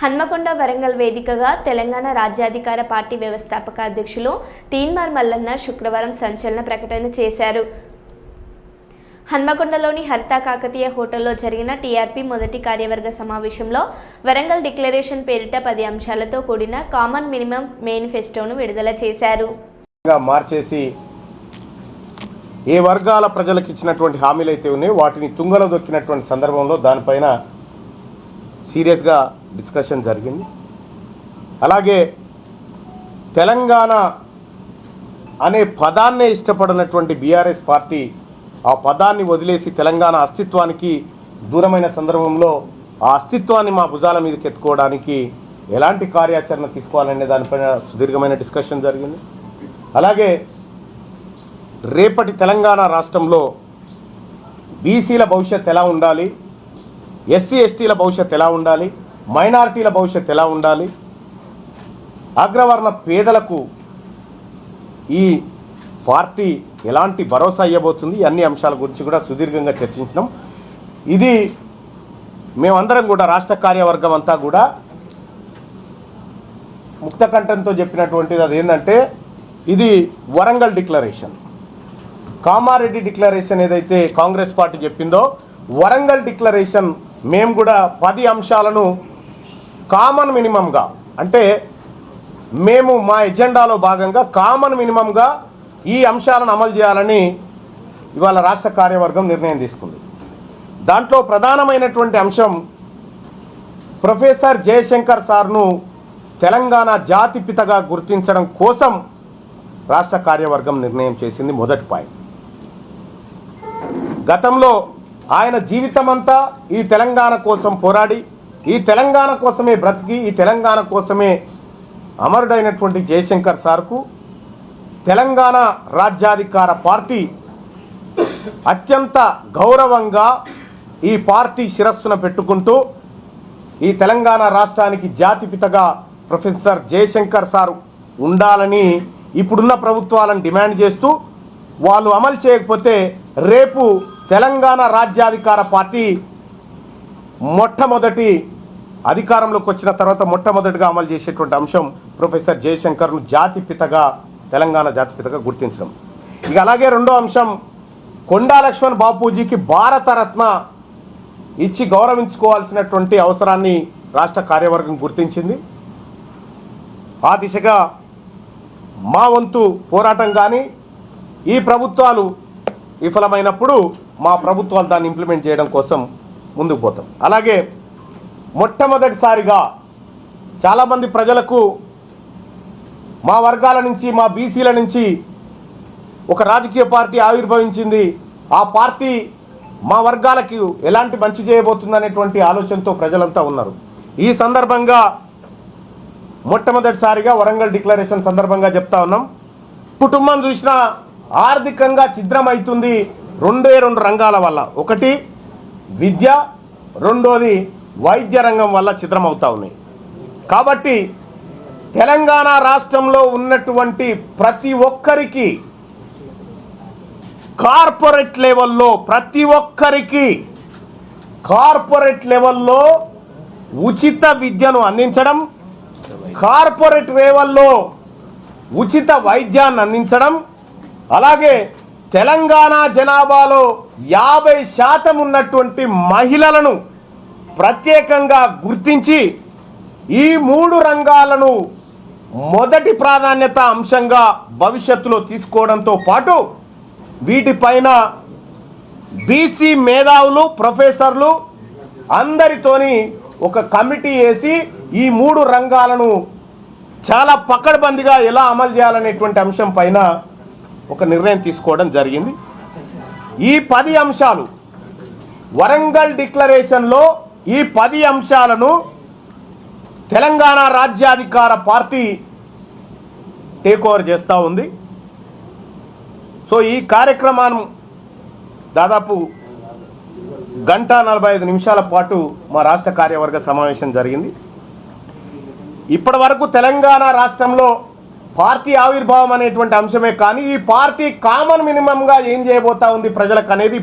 హన్మకొండ వరంగల్ వేదికగా తెలంగాణ రాజ్యాధికార పార్టీ వ్యవస్థాపక అధ్యక్షులు తీన్మార్ మల్లన్న శుక్రవారం సంచలన ప్రకటన చేశారు. హన్మకొండలోని హరిత కాకతీయ హోటల్లో జరిగిన టీఆర్పీ మొదటి కార్యవర్గ సమావేశంలో వరంగల్ డిక్లరేషన్ పేరిట పది అంశాలతో కూడిన కామన్ మినిమం మేనిఫెస్టోను విడుదల చేశారు. మార్చేసి ఏ వర్గాల ప్రజలకు ఇచ్చినటువంటి హామీలు అయితే ఉన్నాయో వాటిని తుంగలో దొక్కినటువంటి సందర్భంలో దానిపైన సీరియస్గా డిస్కషన్ జరిగింది. అలాగే తెలంగాణ అనే పదాన్నే ఇష్టపడినటువంటి బీఆర్ఎస్ పార్టీ ఆ పదాన్ని వదిలేసి తెలంగాణ అస్తిత్వానికి దూరమైన సందర్భంలో ఆ అస్తిత్వాన్ని మా భుజాల మీదకి ఎత్తుకోవడానికి ఎలాంటి కార్యాచరణ తీసుకోవాలనే దానిపైన సుదీర్ఘమైన డిస్కషన్ జరిగింది. అలాగే రేపటి తెలంగాణ రాష్ట్రంలో బీసీల భవిష్యత్ ఎలా ఉండాలి ఎస్సీ ఎస్టీల భవిష్యత్ ఎలా ఉండాలి మైనారిటీల భవిష్యత్ ఎలా ఉండాలి? అగ్రవర్ణ పేదలకు ఈ పార్టీ ఎలాంటి భరోసా ఇవ్వబోతుంది? అన్ని అంశాల గురించి కూడా సుదీర్ఘంగా చర్చించినాం. ఇది మేమందరం కూడా రాష్ట్ర కార్యవర్గం అంతా కూడా ముక్తకంఠంతో చెప్పినటువంటిది అది ఏంటంటే ఇది వరంగల్ డిక్లరేషన్. కామారెడ్డి డిక్లరేషన్ ఏదైతే కాంగ్రెస్ పార్టీ చెప్పిందో వరంగల్ డిక్లరేషన్ మేము కూడా పది అంశాలను కామన్ మినిమంగా అంటే మేము మా ఎజెండాలో భాగంగా కామన్ మినిమంగా ఈ అంశాలను అమలు చేయాలని ఇవాళ రాష్ట్ర కార్యవర్గం నిర్ణయం తీసుకుంది. దాంట్లో ప్రధానమైనటువంటి అంశం ప్రొఫెసర్ జయశంకర్ సార్ను తెలంగాణ జాతిపితగా గుర్తించడం కోసం రాష్ట్ర కార్యవర్గం నిర్ణయం చేసింది మొదటి పాయింట్. గతంలో ఆయన జీవితమంతా ఈ తెలంగాణ కోసం పోరాడి ఈ తెలంగాణ కోసమే బ్రతికి ఈ తెలంగాణ కోసమే అమరుడైనటువంటి జయశంకర్ సార్కు తెలంగాణ రాజ్యాధికార పార్టీ అత్యంత గౌరవంగా ఈ పార్టీ శిరస్సున పెట్టుకుంటూ ఈ తెలంగాణ రాష్ట్రానికి జాతిపితగా ప్రొఫెసర్ జయశంకర్ సార్ ఉండాలని ఇప్పుడున్న ప్రభుత్వాలను డిమాండ్ చేస్తూ వాళ్ళు అమలు చేయకపోతే రేపు తెలంగాణ రాజ్యాధికార పార్టీ మొట్టమొదటి అధికారంలోకి వచ్చిన తర్వాత మొట్టమొదటిగా అమలు చేసేటువంటి అంశం ప్రొఫెసర్ జయశంకర్ను జాతిపితగా తెలంగాణ జాతిపితగా గుర్తించడం. ఇక అలాగే రెండో అంశం కొండా లక్ష్మణ్ బాపూజీకి భారతరత్న ఇచ్చి గౌరవించుకోవాల్సినటువంటి అవసరాన్ని రాష్ట్ర కార్యవర్గం గుర్తించింది. ఆ దిశగా మా వంతు పోరాటం కానీ ఈ ప్రభుత్వాలు విఫలమైనప్పుడు మా ప్రభుత్వాలు దాన్ని ఇంప్లిమెంట్ చేయడం కోసం ముందుకు పోతాం. అలాగే మొట్టమొదటిసారిగా చాలామంది ప్రజలకు మా వర్గాల నుంచి మా బీసీల నుంచి ఒక రాజకీయ పార్టీ ఆవిర్భవించింది. ఆ పార్టీ మా వర్గాలకు ఎలాంటి మంచి చేయబోతుందనేటువంటి ఆలోచనతో ప్రజలంతా ఉన్నారు. ఈ సందర్భంగా మొట్టమొదటిసారిగా వరంగల్ డిక్లరేషన్ సందర్భంగా చెప్తా ఉన్నాం. కుటుంబం చూసినా ఆర్థికంగా ఛిద్రమవుతుంది రెండే రెండు రంగాల వల్ల. ఒకటి విద్య రెండోది వైద్య రంగం వల్ల చిత్రమవుతా ఉన్నాయి. కాబట్టి తెలంగాణ రాష్ట్రంలో ఉన్నటువంటి ప్రతి ఒక్కరికి కార్పొరేట్ లెవెల్లో ప్రతి ఒక్కరికి కార్పొరేట్ లెవెల్లో ఉచిత విద్యను అందించడం కార్పొరేట్ లెవెల్లో ఉచిత వైద్యాన్ని అందించడం అలాగే తెలంగాణ జనాభాలో యాభై శాతం ఉన్నటువంటి మహిళలను ప్రత్యేకంగా గుర్తించి ఈ మూడు రంగాలను మొదటి ప్రాధాన్యత అంశంగా భవిష్యత్తులో తీసుకోవడంతో పాటు వీటిపైన బీసీ మేధావులు ప్రొఫెసర్లు అందరితోని ఒక కమిటీ వేసి ఈ మూడు రంగాలను చాలా పక్కడబందిగా ఎలా అమలు చేయాలనేటువంటి అంశం పైన ఒక నిర్ణయం తీసుకోవడం జరిగింది. ఈ పది అంశాలు వరంగల్ డిక్లరేషన్లో ఈ పది అంశాలను తెలంగాణ రాజ్యాధికార పార్టీ టేక్ ఓవర్ చేస్తూ ఉంది. సో ఈ కార్యక్రమాన్ని దాదాపు గంట నలభై ఐదు నిమిషాల పాటు మా రాష్ట్ర కార్యవర్గ సమావేశం జరిగింది. ఇప్పటి వరకు తెలంగాణ రాష్ట్రంలో పార్టీ ఆవిర్భావం అనేటువంటి అంశమే కానీ ఈ పార్టీ కామన్ మినిమంగా ఏం చేయబోతా ఉంది ప్రజలకు అనేది